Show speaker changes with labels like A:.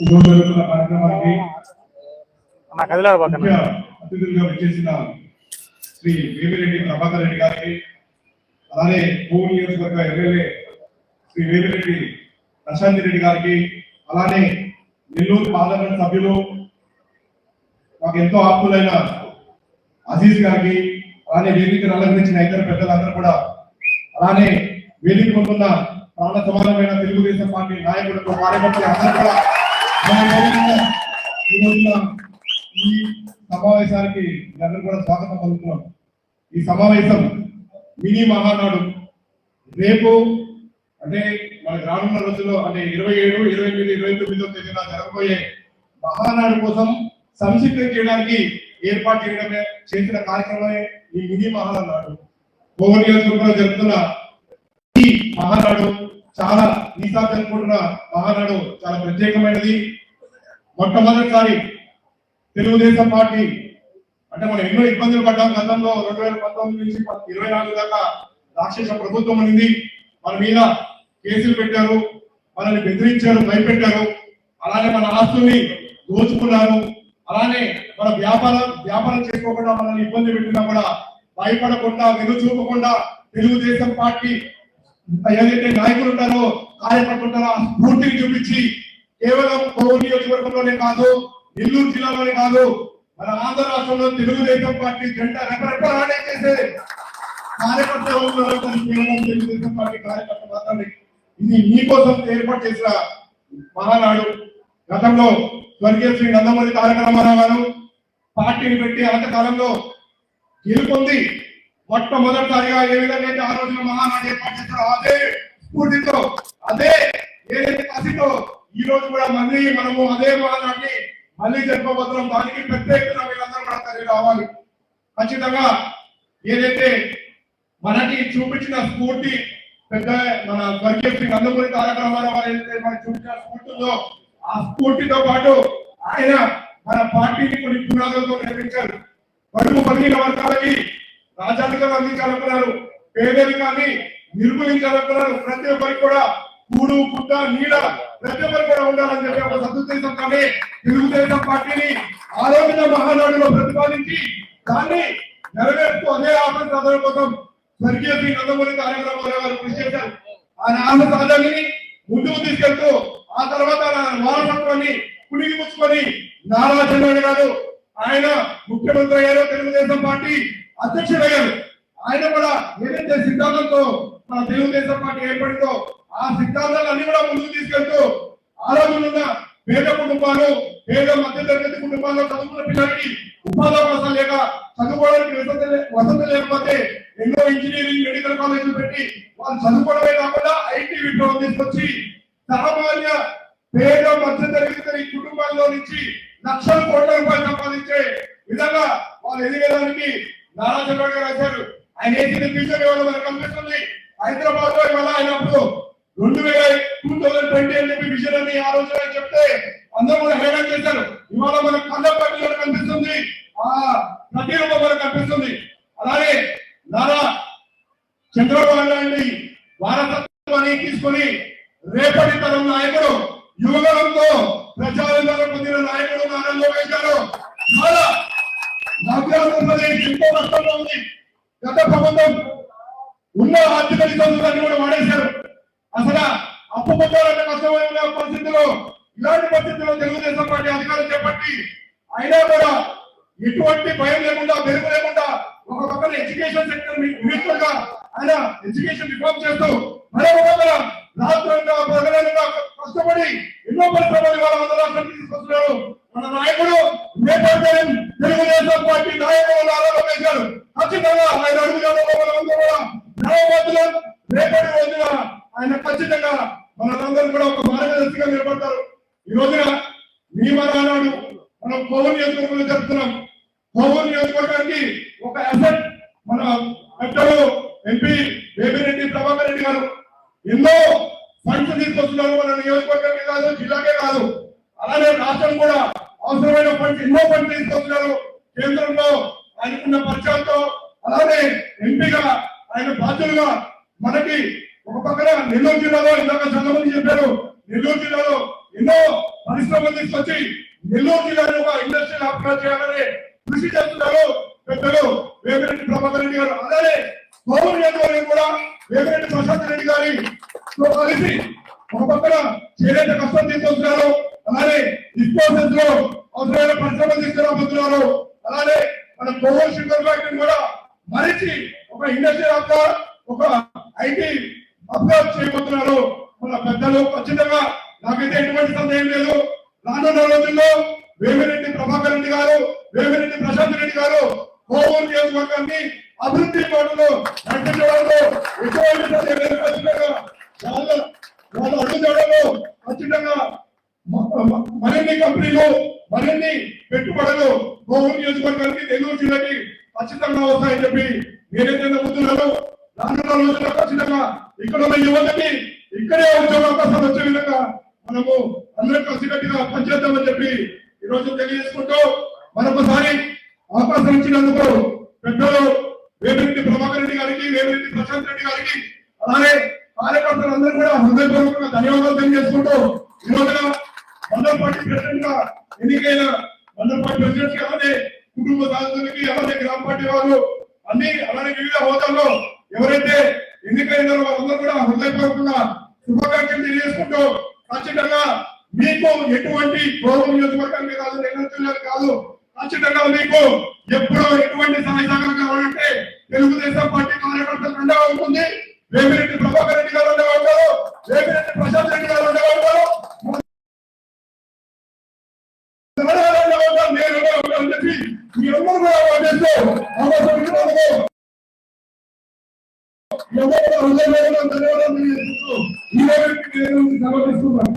A: ఈరోజు జరుగుతున్న కార్యక్రమానికి ముఖ్య అతిథులుగా విచ్చేసిన శ్రీ వేమిరెడ్డి ప్రభాకర్ రెడ్డి గారికి అలానే భూమి నియోజకవర్గ ఎమ్మెల్యే శ్రీ వేమిరెడ్డి ప్రశాంత్ రెడ్డి గారికి అలానే నెల్లూరు పార్లమెంట్ సభ్యులు మాకు ఎంతో ఆప్తులైన అజీజ్ గారికి అలానే వేదికను అలంకరించిన ఇతర పెద్దలందరూ కూడా అలానే వేదిక ముందున్న ప్రాణ సమానమైన తెలుగుదేశం పార్టీ నాయకులతో కార్యకర్తలు అందరూ కూడా ఈ రోజున ఈ సమావేశానికి అందరూ కూడా స్వాగతం పలుకుతున్నాం. ఈ సమావేశం మినీ మహానాడు. రేపు అంటే మన రానున్న రోజుల్లో అంటే ఇరవై ఏడు ఇరవై ఎనిమిది ఇరవై తొమ్మిదో తేదీన జరగబోయే మహానాడు కోసం సంసిద్ధం చేయడానికి ఏర్పాటు చేయడమే చేసిన కార్యక్రమమే ఈ మినీ మహానాడు. భువన నియోజకవర్గంలో జరుగుతున్న ఈ మహానాడు చాలా ఈసారి జరుపుకుంటున్న మహానాడు చాలా ప్రత్యేకమైనది. మొట్టమొదటిసారి తెలుగుదేశం పార్టీ అంటే మనం ఎన్నో ఇబ్బందులు పడ్డాం గతంలో రెండు వేల పంతొమ్మిది నుంచి ఇరవై నాలుగు దాకా రాక్షస ప్రభుత్వం ఉంది మన మీద కేసులు పెట్టారు మనల్ని బెదిరించారు భయపెట్టారు. అలానే మన ఆస్తుల్ని దోచుకున్నారు. అలానే మన వ్యాపారం వ్యాపారం చేసుకోకుండా మనల్ని ఇబ్బంది పెట్టినా కూడా భయపడకుండా వెను చూపకుండా తెలుగుదేశం పార్టీ ఏదైతే నాయకులు ఉంటారో కార్యకర్తలు ఉంటారో ఆ స్ఫూర్తిని చూపించి కేవలం కోవూరు నియోజకవర్గంలోనే కాదు నెల్లూరు జిల్లాలోనే కాదు మన ఆంధ్ర రాష్ట్రంలో తెలుగుదేశం పార్టీ జెండా రెపరెపలాడే చేసే కార్యకర్తలు కేవలం తెలుగుదేశం పార్టీ కార్యకర్త మాత్రమే. ఇది మీకోసం ఏర్పాటు చేసిన మహానాడు. గతంలో స్వర్గీయ శ్రీ నందమూరి తారక రామారావు గారు పార్టీని పెట్టి అంతకాలంలో గెలుపొంది మొట్టమొదటిసారిగా ఏ విధంగా అయితే ఆ రోజున మహానాడు ఏర్పాటు చేస్తారో అదే స్ఫూర్తితో అదే ఏదైతే కసితో ఈ రోజు కూడా మళ్ళీ మనము అదే మహానాడిని మళ్ళీ జరపబోతున్నాం దానికి ప్రత్యేకంగా మీరందరూ కూడా తరలి రావాలి. ఖచ్చితంగా ఏదైతే మనకి చూపించిన స్ఫూర్తి పెద్ద మన స్వర్గీయ శ్రీ నందమూరి తారక రామారావు గారు ఏదైతే మనకి చూపించిన స్ఫూర్తిలో ఆ స్ఫూర్తితో పాటు ఆయన మన పార్టీని కొన్ని పునాదులతో నిర్మించారు. కడుపు పదిహేను వర్గాలకి రాజ్యాంగం అందించాలనుకున్నారు పేదరికాన్ని నిర్మూలించాలనుకున్నారు ప్రతి ఒక్కరికి కూడా కూడు పుట్ట నీడ ప్రతి ఒక్కరు కూడా ఉండాలని చెప్పి ఒక సదుద్దేశంతోనే తెలుగుదేశం పార్టీని ఆరోగ్య మహానాడులో ప్రతిపాదించి దాన్ని నెరవేర్పు అదే ఆపణ సాధన కోసం స్వర్గీయ శ్రీ నందమూరి తారక గారు కృషి చేశారు. ఆయన ఆమె సాధనని ముందుకు తీసుకెళ్తూ ఆ తర్వాత వారసత్వాన్ని పులిగి పుచ్చుకొని నారా చంద్రబాబు గారు ఆయన ముఖ్యమంత్రి అయ్యారు తెలుగుదేశం పార్టీ. అధ్యక్షుడయ్యారు ఆయన కూడా ఏదైతే సిద్ధాంతంతో మన తెలుగుదేశం పార్టీ ఏర్పడిందో ఆ సిద్ధాంతాలన్నీ కూడా ముందుకు తీసుకెళ్తూ ఆ రోజులున్న పేద కుటుంబాలు పేద మధ్య తరగతి కుటుంబాల్లో చదువుకున్న పిల్లలకి ఉపాధి అవకాశాలు లేక చదువుకోవడానికి వసతి లే- వసతి లేకపోతే ఎన్నో ఇంజనీరింగ్ మెడికల్ కాలేజీలు పెట్టి వాళ్ళు చదువుకోవడమే కాకుండా ఐటీ విప్లవం తీసుకొచ్చి సామాన్య పేద మధ్య తరగతి కుటుంబాల్లో నుంచి లక్షల కోట్ల రూపాయలు సంపాదించే విధంగా వాళ్ళు ఎదిగేదానికి నారా చంద్రబాబు గారు వచ్చారు ఆయన ఏదైతే ఫ్యూచర్ ఇవాళ మనకు కనిపిస్తుంది. హైదరాబాద్లో ఇవాళ ఆయన అప్పుడు రెండు వేల టూ థౌసండ్ ట్వంటీ అని చెప్పి విజన్ అని ఆ రోజు ఆయన చెప్తే అందరూ కూడా హైలైట్ చేశారు. ఇవాళ మన కళ్ళ కనిపిస్తుంది. ఆ ప్రతిరూపం మనకు కనిపిస్తుంది. అలాగే నారా చంద్రబాబు నాయుడు వారసత్వాన్ని తీసుకొని రేపటి తరం నాయకుడు యువగలంతో ప్రజాదరణ పొందిన నాయకుడు నారా లోకేష్ నవ్యాంధ్రప్రదేశ్ ఇంకో నష్టంలో ఉంది. గత ప్రభుత్వం ఉన్న ఆర్థిక ఇబ్బందులన్నీ కూడా వాడేశారు. అసలు అప్పు పొందాలంటే కష్టమైన పరిస్థితిలో ఇలాంటి పరిస్థితుల్లో తెలుగుదేశం పార్టీ అధికారం చేపట్టి అయినా కూడా ఎటువంటి భయం లేకుండా బెరుగు లేకుండా ఒక పక్కన ఎడ్యుకేషన్ సెక్టర్ మినిస్టర్గా ఆయన ఎడ్యుకేషన్ రిఫార్మ్ చేస్తూ మరో పక్కన రాష్ట్రంగా ప్రజలంగా కష్టపడి ఎన్నో పరిశ్రమలు వాళ్ళ వంద రాష్ట్రానికి తీసుకొస్తున్నారు. మన నాయకుడు రేపటి తెలుగుదేశం పార్టీ నాయకులు నారా లోకేష్ గారు ఖచ్చితంగా ఆయన అడుగుజాడలో మనమంతా కూడా గ్రామవాసులు రేపటి రోజున ఆయన ఖచ్చితంగా మనందరూ కూడా ఒక మార్గదర్శిగా నిలబడతారు. ఈ రోజున మీ మనాడు మనం పవన్ నియోజకవర్గంలో జరుపుతున్నాం. పవన్ నియోజకవర్గానికి ఒక అసెట్ మన పెద్దలు ఎంపీ వేమిరెడ్డి ప్రభాకర్ రెడ్డి గారు. ఎన్నో ఫండ్స్ తీసుకొస్తున్నారు మన నియోజకవర్గానికి కాదు జిల్లాకే కాదు. అలానే రాష్ట్రం కూడా అవసరమైన ఫండ్స్ ఎన్నో ఫండ్స్ తీసుకొస్తున్నారు. కేంద్రంలో ఆయనకున్న పరిచయంతో అలానే ఎంపీగా ఆయన బాధ్యులుగా మనకి ఒక పక్కనే నెల్లూరు జిల్లాలో ఇందాక చాలా మంది చెప్పారు. నెల్లూరు జిల్లాలో ఎన్నో పరిశ్రమలు తీసుకొచ్చి నెల్లూరు జిల్లాలో ఒక ఇండస్ట్రియల్ అభివృద్ధి చేయాలని కృషి చేస్తున్నారు పెద్దలు వేమిరెడ్డి ప్రభాకర్ రెడ్డి గారు. అలానే కోవూరు నియోజకవర్గం కూడా వేమిరెడ్డి ప్రశాంత్ రెడ్డి గారి కలిసి ఒక పక్కన చేనేత కష్టం తీసుకొస్తున్నారు. అలానే డిస్పోజల్స్లో అవసరమైన పరిశ్రమలు తీసుకురాబోతున్నారు. అలానే మన కోవూరు శంకర్ కూడా మరిచి ఒక ఇండస్ట్రియల్ ఒక ఐటీ హబ్ చేయబోతున్నారు మన పెద్దలు ఖచ్చితంగా నాకైతే ఎటువంటి సందేహం లేదు రానున్న రోజుల్లో వేమిరెడ్డి ప్రభాకర్ రెడ్డి గారు వేమిరెడ్డి ప్రశాంత్ రెడ్డి గారు కోవూరు నియోజకవర్గాన్ని అభివృద్ధి పనులు నడిపించడంలో ఎటువంటి సందేహం లేదు. ఖచ్చితంగా ఖచ్చితంగా మరిన్ని కంపెనీలు మరిన్ని పెట్టుబడులు కోవూరు నియోజకవర్గానికి నెల్లూరు జిల్లాకి ఖచ్చితంగా వస్తాయని చెప్పి నేనైతే నమ్ముతున్నాను రానున్న రోజుల్లో ఖచ్చితంగా ఇక్కడ ఉన్న యువతకి ఇక్కడే ఉద్యోగ అవకాశాలు వచ్చే విధంగా మనము అందరం కలిసికట్టుగా పనిచేద్దామని చెప్పి ఈ రోజు తెలియజేసుకుంటూ మరొకసారి అవకాశం ఇచ్చినందుకు పెద్దలు వేమిరెడ్డి ప్రభాకర్ రెడ్డి గారికి వేమిరెడ్డి ప్రశాంత్ రెడ్డి గారికి అలానే కార్యకర్తలందరూ కూడా హృదయపూర్వకంగా ధన్యవాదాలు తెలియజేసుకుంటూ ఈ రోజున మండల పార్టీ ప్రెసిడెంట్గా ఎన్నికైన మండల పార్టీ ప్రెసిడెంట్కి అలానే కుటుంబ సాధకులకి అలానే గ్రామ పార్టీ వాళ్ళు అన్ని అలానే వివిధ హోదాల్లో ఎవరైతే ఎన్నికైనారో వాళ్ళందరూ కూడా హృదయపూర్వకంగా శుభాకాంక్షలు తెలియజేసుకుంటూ ఖచ్చితంగా మీకు ఎటువంటి గౌరవం నియోజకవర్గానికి కాదు నిర్ణయించలేదు కాదు ఖచ్చితంగా మీకు ఎప్పుడో ఎటువంటి సహాయ సహకారం కావాలంటే తెలుగుదేశం పార్టీ కార్యకర్తలు రెండవ ఉంటుంది వేమిరెడ్డి ప్రభాకర్ రెడ్డి గారు రెండవ ఉంటారు వేమిరెడ్డి ప్రశాంత్ రెడ్డి గారు రెండవ ఉంటారు రెండవ ఉంటారు, నేను చెప్పి మీ కూడా ఓటేస్తూ అవకాశం ఎవరు హృదయపూర్వకంగా ధన్యవాదాలు తెలియజేస్తూ ఈ రోజు నేను సెలవు తీసుకున్నాను